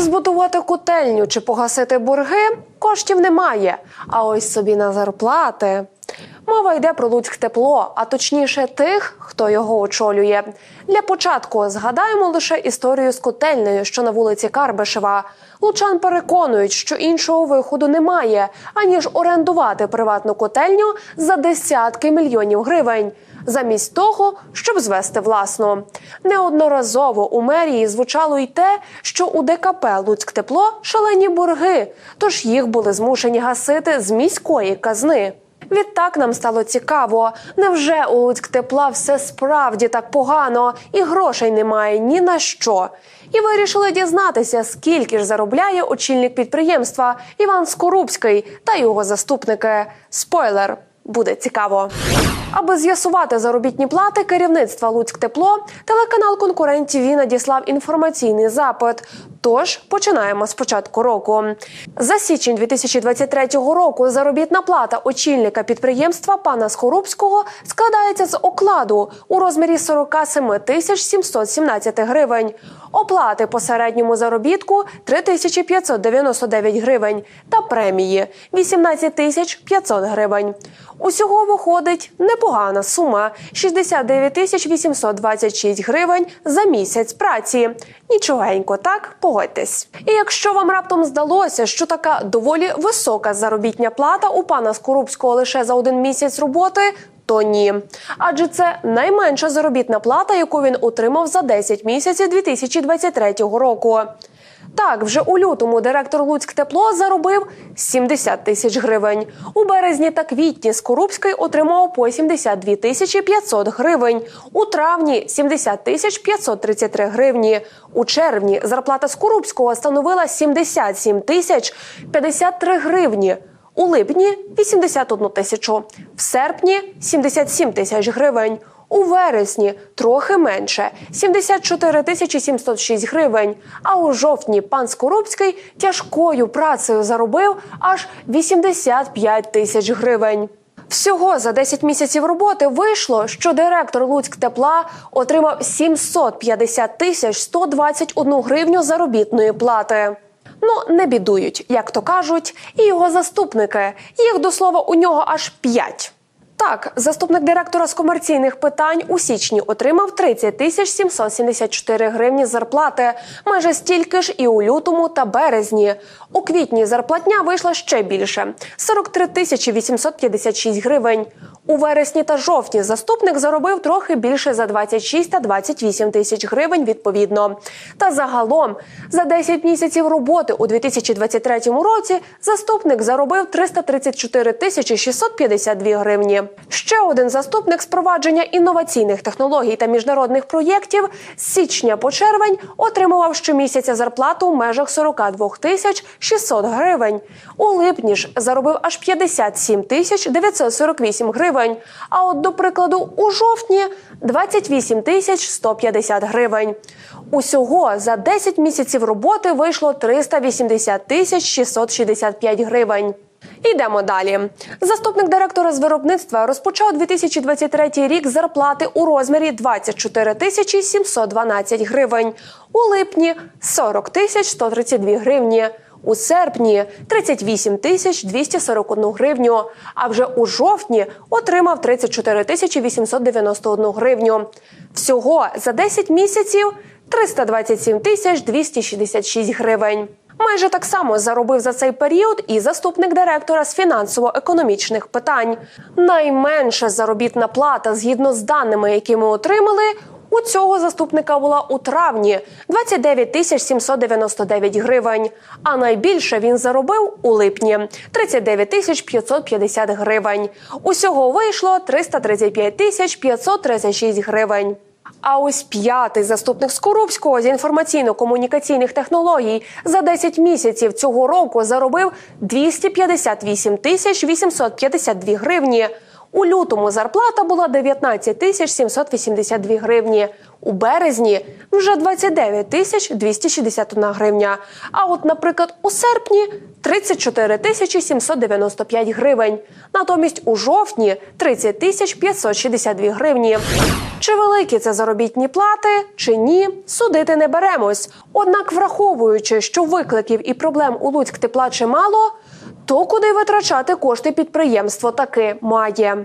Збудувати котельню чи погасити борги коштів немає. А ось собі на зарплати. Мова йде про Луцьк тепло, а точніше тих, хто його очолює. Для початку згадаємо лише історію з котельнею, що на вулиці Карбишева. Лучан переконують, що іншого виходу немає, аніж орендувати приватну котельню за десятки мільйонів гривень. Замість того, щоб звести власну, неодноразово у мерії звучало й те, що у ДКП Луцьк тепло шалені борги, тож їх були змушені гасити з міської казни. Відтак нам стало цікаво, невже у Луцьк тепла все справді так погано і грошей немає ні на що. І вирішили дізнатися, скільки ж заробляє очільник підприємства Іван Скорубський та його заступники. Спойлер. Буде цікаво. Аби з'ясувати заробітні плати керівництва Луцьк Тепло, телеканал Конкурент ТВ надіслав інформаційний запит. Тож починаємо з початку року. За січень 2023 року заробітна плата очільника підприємства пана Схорубського складається з окладу у розмірі 47 тисяч 717 гривень. Оплати по середньому заробітку 3599 гривень та премії 18 тисяч 500 гривень. Усього виходить непогана сума 69 тисяч 826 гривень за місяць праці. Нічогенько, так погодьтесь. І якщо вам раптом здалося, що така доволі висока заробітня плата у пана Скорубського лише за один місяць роботи. То ні, адже це найменша заробітна плата, яку він отримав за 10 місяців 2023 року. Так, вже у лютому директор Луцьк тепло заробив 70 тисяч гривень. У березні та квітні Скорубський отримав по 72 тисячі 500 гривень. У травні 70 тисяч 533 гривні. У червні зарплата Скорубського становила 77 тисяч 53 гривні. У липні 81 тисячу, в серпні 77 тисяч гривень. У вересні трохи менше 74 тисячі 706 гривень. А у жовтні пан Скорубський тяжкою працею заробив аж 85 тисяч гривень. Всього за 10 місяців роботи вийшло, що директор Луцьк тепла отримав 750 тисяч 121 гривню заробітної плати. Ну, не бідують, як то кажуть, і його заступники. Їх до слова у нього аж п'ять. Так, заступник директора з комерційних питань у січні отримав 30 тисяч 774 гривні зарплати, майже стільки ж і у лютому та березні. У квітні зарплатня вийшла ще більше 43 тисячі 856 гривень. У вересні та жовтні заступник заробив трохи більше за 26 та 28 тисяч гривень відповідно. Та загалом за 10 місяців роботи у 2023 році заступник заробив 334 тисячі 652 гривні. Ще один заступник з провадження інноваційних технологій та міжнародних проєктів з січня по червень отримував щомісяця зарплату в межах 42 тисяч 600 гривень. У липні ж заробив аж 57 тисяч 948 гривень. А от, до прикладу, у жовтні 28 тисяч 150 гривень. Усього за 10 місяців роботи вийшло 380 тисяч 665 гривень. Йдемо далі. Заступник директора з виробництва розпочав 2023 рік зарплати у розмірі 24 тисячі 712 гривень. У липні 40 тисяч 132 гривні. У серпні 38 тисяч 241 гривню. А вже у жовтні отримав 34 тисячі 891 гривню. Всього за 10 місяців 327 тисяч 266 гривень. Майже так само заробив за цей період і заступник директора з фінансово-економічних питань. Найменша заробітна плата, згідно з даними, які ми отримали, у цього заступника була у травні 29 тисяч 799 гривень. А найбільше він заробив у липні 39 тисяч 550 гривень. Усього вийшло 335 тисяч 536 гривень. А ось п'ятий заступник Скорубського з інформаційно-комунікаційних технологій за 10 місяців цього року заробив 258 тисяч 852 гривні. У лютому зарплата була 19 тисяч 782 гривні. У березні вже 29 тисяч 261 гривня. А от, наприклад, у серпні 34 тисячі 795 гривень. Натомість у жовтні 30 тисяч 562 гривні. Чи великі це заробітні плати, чи ні, судити не беремось. Однак, враховуючи, що викликів і проблем у Луцьк тепла чимало, то куди витрачати кошти підприємство таки має.